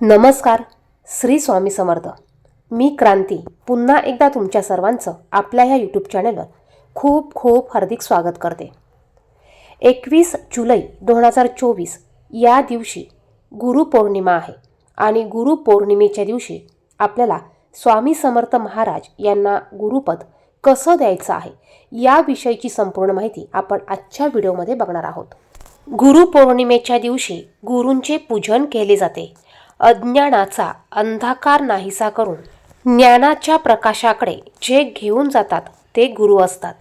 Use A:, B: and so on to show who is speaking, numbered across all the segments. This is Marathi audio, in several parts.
A: नमस्कार श्री स्वामी समर्थ. मी क्रांती. पुन्हा एकदा तुमच्या सर्वांचं आपल्या ह्या यूट्यूब चॅनलवर खूप खूप हार्दिक स्वागत करते. एकवीस जुलै दोन हजार चोवीस या दिवशी गुरुपौर्णिमा आहे आणि गुरुपौर्णिमेच्या दिवशी आपल्याला स्वामी समर्थ महाराज यांना गुरुपद कसं द्यायचं आहे याविषयीची संपूर्ण माहिती आपण आजच्या व्हिडिओमध्ये बघणार आहोत. गुरुपौर्णिमेच्या दिवशी गुरूंचे पूजन केले जाते. अज्ञानाचा अंधकार नाहीसा करून ज्ञानाच्या प्रकाशाकडे जे घेऊन जातात ते गुरु असतात.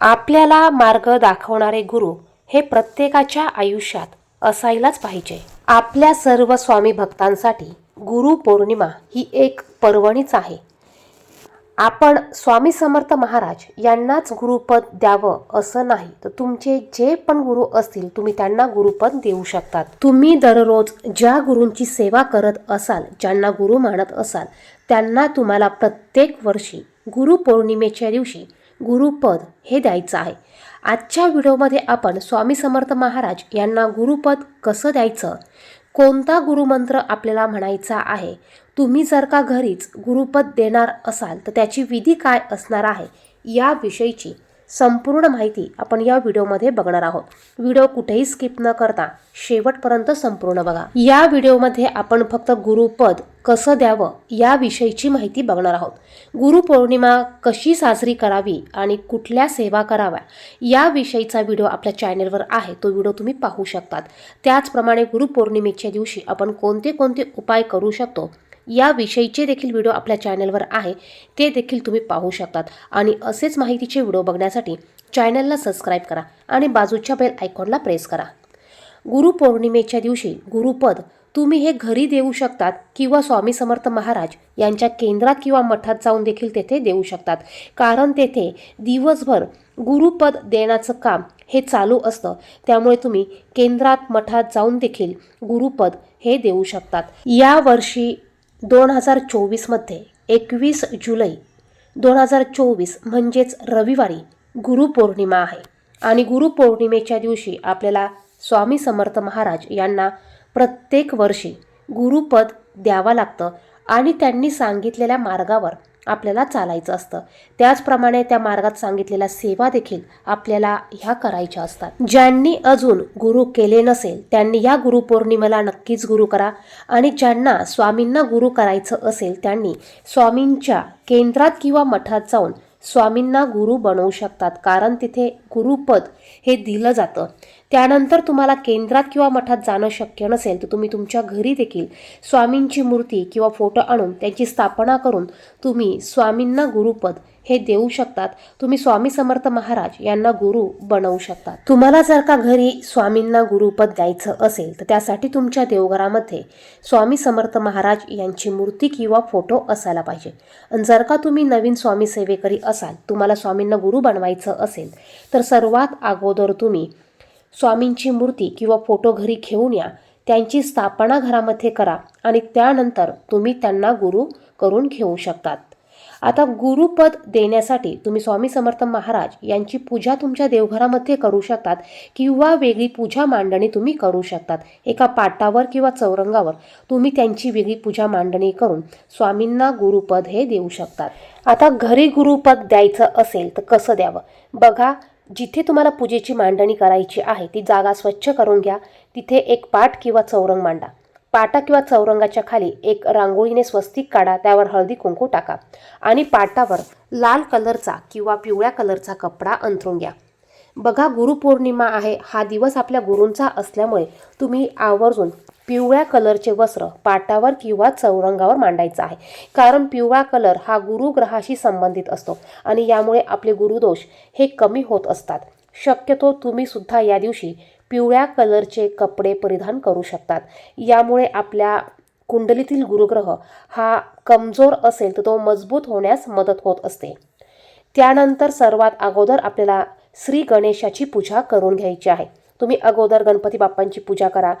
A: आपल्याला मार्ग दाखवणारे गुरु हे प्रत्येकाच्या आयुष्यात असायलाच पाहिजे. आपल्या सर्व स्वामी भक्तांसाठी गुरुपौर्णिमा ही एक पर्वणीच आहे. आपण स्वामी समर्थ महाराज यांनाच गुरुपद द्यावं असं नाही. तर तुमचे जे पण गुरु असतील तुम्ही त्यांना गुरुपद देऊ शकतात. तुम्ही दररोज ज्या गुरूंची सेवा करत असाल ज्यांना गुरु मानत असाल त्यांना तुम्हाला प्रत्येक वर्षी गुरुपौर्णिमेच्या दिवशी गुरुपद हे द्यायचं आहे. आजच्या व्हिडिओमध्ये आपण स्वामी समर्थ महाराज यांना गुरुपद कसं द्यायचं? कोणता गुरुमंत्र आपल्याला म्हणायचा आहे? तुम्ही जर का घरीच गुरुपद देणार असाल तर त्याची विधी काय असणार आहे? याविषयीची संपूर्ण माहिती आपण या व्हिडिओमध्ये बघणार आहोत. व्हिडिओ कुठेही स्किप न करता शेवटपर्यंत संपूर्ण बघा. या व्हिडिओमध्ये आपण फक्त गुरुपद कसं द्यावं याविषयीची माहिती बघणार आहोत. गुरुपौर्णिमा कशी साजरी करावी आणि कुठल्या सेवा कराव्या याविषयीचा व्हिडिओ आपल्या चॅनेलवर आहे. तो व्हिडिओ तुम्ही पाहू शकतात. त्याचप्रमाणे गुरुपौर्णिमेच्या दिवशी आपण कोणते कोणते उपाय करू शकतो याविषयीचे देखील व्हिडिओ आपल्या चॅनलवर आहे ते देखील तुम्ही पाहू शकतात. आणि असेच माहितीचे व्हिडिओ बघण्यासाठी चॅनलला सबस्क्राईब करा आणि बाजूच्या बेल आयकॉनला प्रेस करा. गुरुपौर्णिमेच्या दिवशी गुरुपद तुम्ही हे घरी देऊ शकतात किंवा स्वामी समर्थ महाराज यांच्या केंद्रात किंवा मठात जाऊन देखील तेथे देऊ शकतात. कारण तेथे दिवसभर गुरुपद देण्याचं काम हे चालू असतं. त्यामुळे तुम्ही केंद्रात मठात जाऊन देखील गुरुपद हे देऊ शकतात. यावर्षी दोन हजार चोवीसमध्ये एकवीस जुलै दोन हजार चोवीस म्हणजेच रविवारी गुरुपौर्णिमा आहे. आणि गुरुपौर्णिमेच्या दिवशी आपल्याला स्वामी समर्थ महाराज यांना प्रत्येक वर्षी गुरुपद द्यावं लागतं आणि त्यांनी सांगितलेल्या मार्गावर आपल्याला चालायचं असतं. त्याचप्रमाणे त्या मार्गात सांगितलेल्या सेवा देखील आपल्याला ह्या करायच्या असतात. ज्यांनी अजून गुरु केले नसेल त्यांनी या गुरुपौर्णिमेला नक्कीच गुरु करा आणि ज्यांना स्वामींना गुरु करायचं असेल त्यांनी स्वामींच्या केंद्रात किंवा मठात जाऊन स्वामींना गुरु बनवू शकतात. कारण तिथे गुरुपद हे दिलं जातं. त्यानंतर तुम्हाला केंद्रात किंवा मठात जाणं शक्य नसेल तर तुम्ही तुमच्या घरी देखील स्वामींची मूर्ती किंवा फोटो आणून त्यांची स्थापना करून तुम्ही स्वामींना गुरुपद हे देऊ शकतात. तुम्ही स्वामी समर्थ महाराज यांना गुरु बनवू शकतात. तुम्हाला जर का घरी स्वामींना गुरुपद द्यायचं असेल तर त्यासाठी तुमच्या देवघरामध्ये स्वामी समर्थ महाराज यांची मूर्ती किंवा फोटो असायला पाहिजे. आणि जर का तुम्ही नवीन स्वामी सेवेकरी असाल तुम्हाला स्वामींना गुरु बनवायचं असेल तर सर्वात अगोदर तुम्ही स्वामींची मूर्ती किंवा फोटो घरी घेऊन या. त्यांची स्थापना घरामध्ये करा आणि त्यानंतर तुम्ही त्यांना गुरु करून घेऊ शकतात. आता गुरुपद देण्यासाठी तुम्ही स्वामी समर्थ महाराज यांची पूजा तुमच्या देवघरामध्ये करू शकतात किंवा वेगळी पूजा मांडणी तुम्ही करू शकतात. एका पाटावर किंवा चौरंगावर तुम्ही त्यांची वेगळी पूजा मांडणी करून स्वामींना गुरुपद हे देऊ शकतात. आता घरी गुरुपद द्यायचं असेल तर कसं द्यावं? बघा जिथे तुम्हाला पूजेची मांडणी करायची आहे ती जागा स्वच्छ करून घ्या. तिथे एक पाट किंवा चौरंग मांडा. पाटा किंवा चौरंगाच्या खाली एक रांगोळीने स्वस्तिक काढा त्यावर हळदी कुंकू टाका आणि पाटावर लाल कलरचा किंवा पिवळ्या कलरचा कपडा अंथरून घ्या. बघा गुरुपौर्णिमा आहे. हा दिवस आपल्या गुरूंचा असल्यामुळे तुम्ही आवर्जून पिवळ्या कलरचे वस्त्र पाटावर किंवा चौरंगावर मांडायचं आहे. कारण पिवळा कलर हा गुरुग्रहाशी संबंधित असतो आणि यामुळे आपले गुरुदोष हे कमी होत असतात. शक्यतो तुम्ही सुद्धा या दिवशी पिवळ्या कलरचे कपडे परिधान करू शकतात. यामुळे आपल्या कुंडलीतील गुरुग्रह हा कमजोर असेल तर तो मजबूत होण्यास मदत होत असते. त्यानंतर सर्वात अगोदर आपल्याला श्री गणेशाची पूजा करून घ्यायची आहे. तुम्ही अगोदर गणपती बाप्पांची पूजा करा.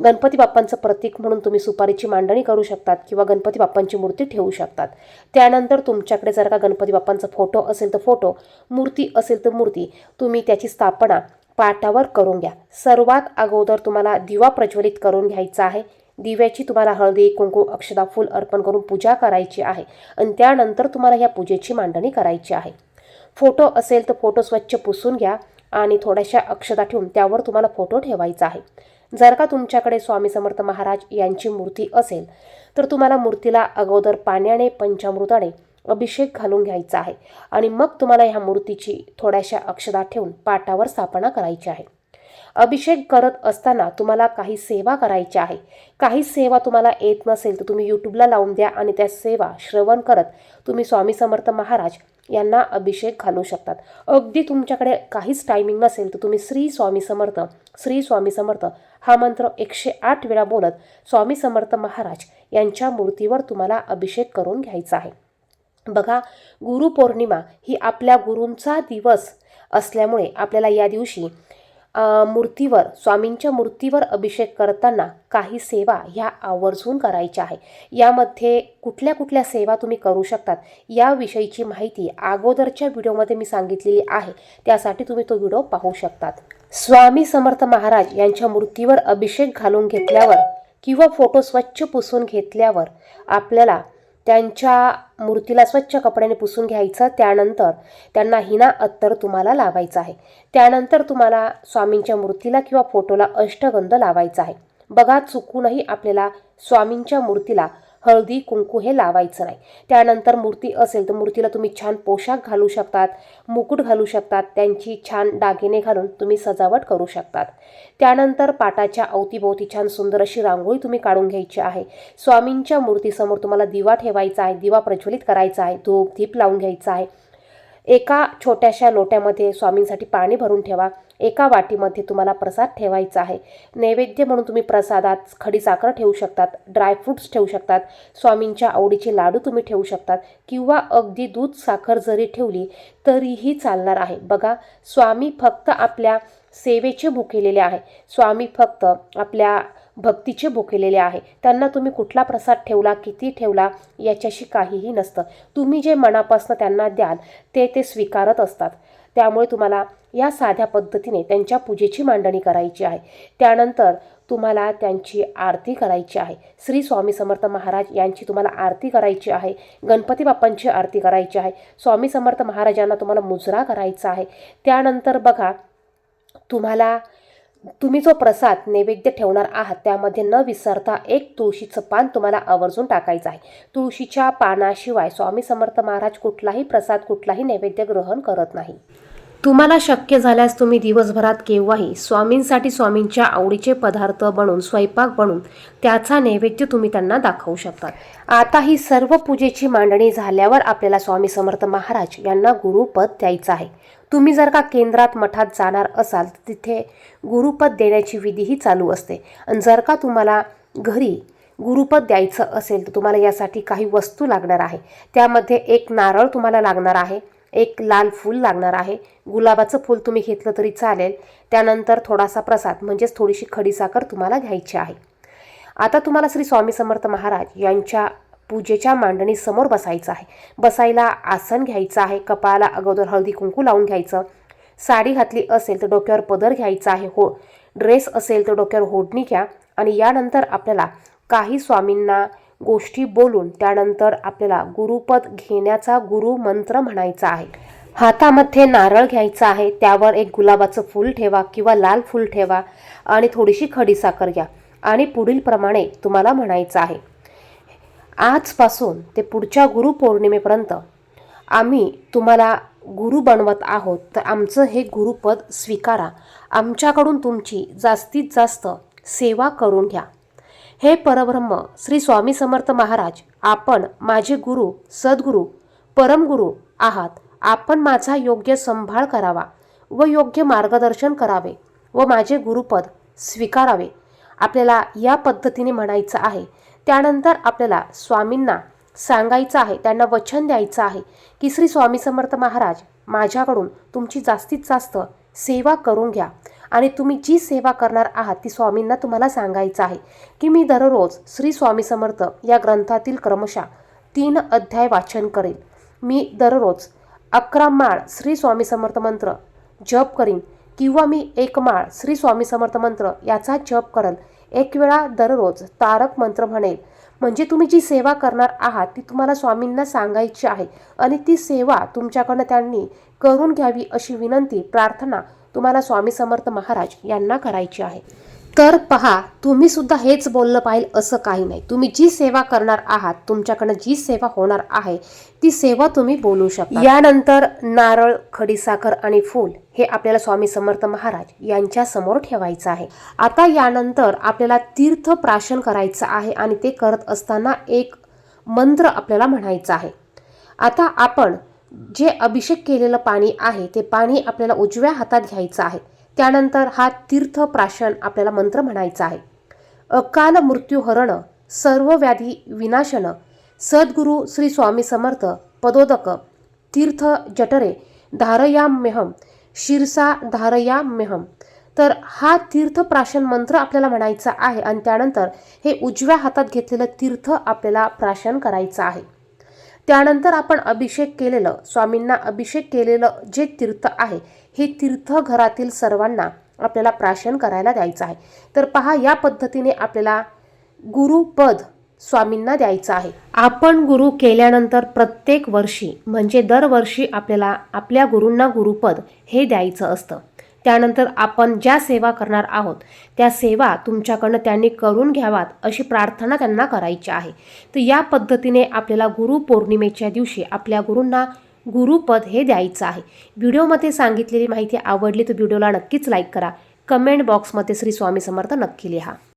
A: गणपती बाप्पांचं प्रतीक म्हणून तुम्ही सुपारीची मांडणी करू शकतात किंवा गणपती बाप्पांची मूर्ती ठेवू शकतात. त्यानंतर तुमच्याकडे जर का गणपती बाप्पांचा फोटो असेल तर फोटो मूर्ती असेल तर मूर्ती तुम्ही त्याची स्थापना पाटावर करून घ्या. सर्वात अगोदर तुम्हाला दिवा प्रज्वलित करून घ्यायचा आहे. दिव्याची तुम्हाला हळदी कुंकू अक्षदा फूल अर्पण करून पूजा करायची आहे आणि त्यानंतर तुम्हाला या पूजेची मांडणी करायची आहे. फोटो असेल तर फोटो स्वच्छ पुसून घ्या. आणि थोड्याशा अक्षता ठेवून त्यावर तुम्हाला फोटो ठेवायचा आहे. जर का तुमच्याकडे स्वामी समर्थ महाराज यांची मूर्ती असेल तर तुम्हाला मूर्तीला अगोदर पाण्याने पंचामृताने अभिषेक घालून घ्यायचा आहे आणि मग तुम्हाला ह्या मूर्तीची थोड्याशा अक्षदा ठेवून पाटावर स्थापना करायची आहे. अभिषेक करत असताना तुम्हाला काही सेवा करायची आहे. काही सेवा तुम्हाला येत नसेल तर तुम्ही यूट्यूबला लावून द्या आणि त्या सेवा श्रवण करत तुम्ही स्वामी समर्थ महाराज यांना अभिषेक घालू शकतात. अगदी तुमच्याकडे काहीच टायमिंग नसेल तर तुम्ही श्री स्वामी समर्थ श्री स्वामी समर्थ हा मंत्र एकशे आठ वेळा बोलत स्वामी समर्थ महाराज यांच्या मूर्तीवर तुम्हाला अभिषेक करून घ्यायचा आहे. बघा गुरुपौर्णिमा ही आपल्या गुरूंचा दिवस असल्यामुळे आपल्याला या दिवशी मूर्तीवर स्वामींच्या मूर्तीवर अभिषेक करताना काही सेवा ह्या आवर्जून करायच्या आहे. यामध्ये कुठल्या कुठल्या सेवा तुम्ही करू शकतात याविषयीची माहिती अगोदरच्या व्हिडिओमध्ये मी सांगितलेली आहे. त्यासाठी तुम्ही तो व्हिडिओ पाहू शकतात. स्वामी समर्थ महाराज यांच्या मूर्तीवर अभिषेक घालून घेतल्यावर किंवा फोटो स्वच्छ पुसून घेतल्यावर आपल्याला त्यांच्या मूर्तीला स्वच्छ कपड्याने पुसून घ्यायचं. त्यानंतर त्यांना हिना अत्तर तुम्हाला लावायचं आहे. त्यानंतर तुम्हाला स्वामींच्या मूर्तीला किंवा फोटोला अष्टगंध लावायचा आहे. बघा चुकूनही आपल्याला स्वामींच्या मूर्तीला हळदी कुंकू हे लावायचं नाही. त्यानंतर मूर्ती असेल तर मूर्तीला तुम्ही छान पोशाख घालू शकतात मुकुट घालू शकतात त्यांची छान दागिने घालून तुम्ही सजावट करू शकतात. त्यानंतर पाटाच्या अवतीभोवती छान सुंदर अशी रांगोळी तुम्ही काढून घ्यायची आहे. स्वामींच्या मूर्तीसमोर तुम्हाला दिवा ठेवायचा आहे दिवा प्रज्वलित करायचा आहे धूप धीप लावून घ्यायचा आहे. एका छोट्याशा लोट्यामध्ये स्वामींसाठी पाणी भरून ठेवा. एका वाटीमध्ये तुम्हाला प्रसाद ठेवायचा आहे. नैवेद्य म्हणून तुम्ही प्रसादात खडी साखर ठेवू शकतात ड्रायफ्रूट्स ठेवू शकतात स्वामींच्या आवडीचे लाडू तुम्ही ठेवू शकतात किंवा अगदी दूध साखर जरी ठेवली तरीही चालणार आहे. बघा स्वामी फक्त आपल्या सेवेचे भुकेलेले आहे. स्वामी फक्त आपल्या भक्तीचे भुकेलेले आहे. त्यांना तुम्ही कुठला प्रसाद ठेवला किती ठेवला याच्याशी काहीही नसतं. तुम्ही जे मनापासून त्यांना द्याल ते ते स्वीकारत असतात. त्यामुळे तुम्हाला या साध्या पद्धतीने त्यांच्या पूजेची मांडणी करायची आहे. त्यानंतर तुम्हाला त्यांची आरती करायची आहे. श्री स्वामी समर्थ महाराज यांची तुम्हाला आरती करायची आहे. गणपती बाप्पांची आरती करायची आहे. स्वामी समर्थ महाराजांना तुम्हाला मुजरा करायचा आहे. त्यानंतर बघा तुम्हाला तुम्ही जो प्रसाद नैवेद्य ठेवणार आहात त्यामध्ये न विसरता एक तुळशीचं पान तुम्हाला आवर्जून टाकायचं आहे. तुळशीच्या पानाशिवाय स्वामी समर्थ महाराज कुठलाही प्रसाद कुठलाही नैवेद्य ग्रहण करत नाही. तुम्हाला शक्य झाल्यास तुम्ही दिवसभरात केव्हाही स्वामींसाठी स्वामींच्या आवडीचे पदार्थ बनवून स्वयंपाक बनवून त्याचा नैवेद्य तुम्ही त्यांना दाखवू शकता आता ही सर्व पूजेची मांडणी झाल्यावर आपल्याला स्वामी समर्थ महाराज यांना गुरुपद द्यायचं आहे. तुम्ही जर का केंद्रात मठात जाणार असाल तर तिथे गुरुपद देण्याची विधीही चालू असते. आणि जर का तुम्हाला घरी गुरुपद द्यायचं असेल तर तुम्हाला यासाठी काही वस्तू लागणार आहे. त्यामध्ये एक नारळ तुम्हाला लागणार आहे. एक लाल फूल लागणार आहे. गुलाबाचं फूल तुम्ही घेतलं तरी चालेल. त्यानंतर थोडासा प्रसाद म्हणजेच थोडीशी खडीसाखर तुम्हाला घ्यायची आहे. आता तुम्हाला श्री स्वामी समर्थ महाराज यांच्या पूजेच्या मांडणीसमोर बसायचं आहे. बसायला आसन घ्यायचं आहे कपाळाला अगोदर हळदी कुंकू लावून घ्यायचं. साडी घातली असेल तर डोक्यावर पदर घ्यायचा आहे हो. ड्रेस असेल तर डोक्यावर होडणी घ्या. आणि यानंतर आपल्याला काही स्वामींना गोष्टी बोलून त्यानंतर आपल्याला गुरुपद घेण्याचा गुरु मंत्र म्हणायचा आहे. हातामध्ये नारळ घ्यायचा आहे त्यावर एक गुलाबाचं फूल ठेवा किंवा लाल फूल ठेवा आणि थोडीशी खडीसाखर घ्या आणि पुढील प्रमाणे तुम्हाला म्हणायचं आहे. आजपासून ते पुढच्या गुरुपौर्णिमेपर्यंत आम्ही तुम्हाला गुरु बनवत आहोत तर आमचं हे गुरुपद स्वीकारा. आमच्याकडून तुमची जास्तीत जास्त सेवा करून घ्या. हे परब्रह्म श्री स्वामी समर्थ महाराज आपण माझे गुरु सद्गुरू परमगुरू आहात. आपण माझा योग्य संभाळ करावा व योग्य मार्गदर्शन करावे व माझे गुरुपद स्वीकारावे. आपल्याला या पद्धतीने म्हणायचं आहे. त्यानंतर आपल्याला स्वामींना सांगायचं आहे त्यांना वचन द्यायचं आहे की श्री स्वामी समर्थ महाराज माझ्याकडून तुमची जास्तीत जास्त सेवा करून घ्या. आणि तुम्ही जी सेवा करणार आहात ती स्वामींना तुम्हाला सांगायचं आहे. की मी दररोज श्री स्वामी समर्थ या ग्रंथातील क्रमशः तीन अध्याय वाचन करेल मी दररोज अकरा माळ श्री स्वामी समर्थ मंत्र जप करीन किंवा मी एक माळ श्री स्वामी समर्थ मंत्र याचा जप करल. एक वेळा दररोज तारक मंत्र म्हणेल. म्हणजे तुम्ही जी सेवा करणार आहात ती तुम्हाला स्वामींना सांगायची आहे आणि ती सेवा तुमच्याकडनं त्यांनी करून घ्यावी अशी विनंती प्रार्थना तुम्हाला स्वामी समर्थ महाराज यांना करायची आहे. तर पहा तुम्ही सुद्धा हेच बोललं पाहिजे असं काही नाही. तुम्ही जी सेवा करणार आहात तुमच्याकडनं जी सेवा होणार आहे ती सेवा तुम्ही बोलू शकता. यानंतर नारळ खडीसाखर आणि फूल हे आपल्याला स्वामी समर्थ महाराज यांच्या समोर ठेवायचं आहे. आता यानंतर आपल्याला तीर्थ प्राशन करायचं आहे आणि ते करत असताना एक मंत्र आपल्याला म्हणायचा आहे. आता आपण जे अभिषेक केलेलं पाणी आहे ते पाणी आपल्याला उजव्या हातात घ्यायचं आहे. त्यानंतर हा तीर्थ प्राशन आपल्याला मंत्र म्हणायचा आहे. अकाल मृत्यू हरण सर्व व्याधी विनाशन सद्गुरु श्री स्वामी समर्थ पदोदक तीर्थ जठरे धारयाम्यहम शिरसा धारयाम्यहम तर हा तीर्थ प्राशन मंत्र आपल्याला म्हणायचा आहे आणि त्यानंतर हे उजव्या हातात घेतलेलं तीर्थ आपल्याला प्राशन करायचं आहे. त्यानंतर आपण अभिषेक केलेलं स्वामींना अभिषेक केलेलं जे तीर्थ आहे हे तीर्थ घरातील सर्वांना आपल्याला प्राशन करायला द्यायचं आहे. तर पहा या पद्धतीने आपल्याला गुरुपद स्वामींना द्यायचं आहे. आपण गुरु केल्यानंतर प्रत्येक वर्षी म्हणजे दरवर्षी आपल्याला आपल्या गुरूंना गुरुपद हे द्यायचं असतं. त्यानंतर आपण ज्या सेवा करणार आहोत त्या सेवा तुमच्याकडनं त्यांनी करून घ्यावात अशी प्रार्थना त्यांना करायची आहे. तर या पद्धतीने आपल्याला गुरुपौर्णिमेच्या दिवशी आपल्या गुरूंना गुरुपद हे द्यायचं आहे. व्हिडिओमध्ये सांगितलेली माहिती आवडली तर व्हिडिओला नक्कीच लाईक करा. कमेंट बॉक्समध्ये श्री स्वामी समर्थ नक्की लिहा.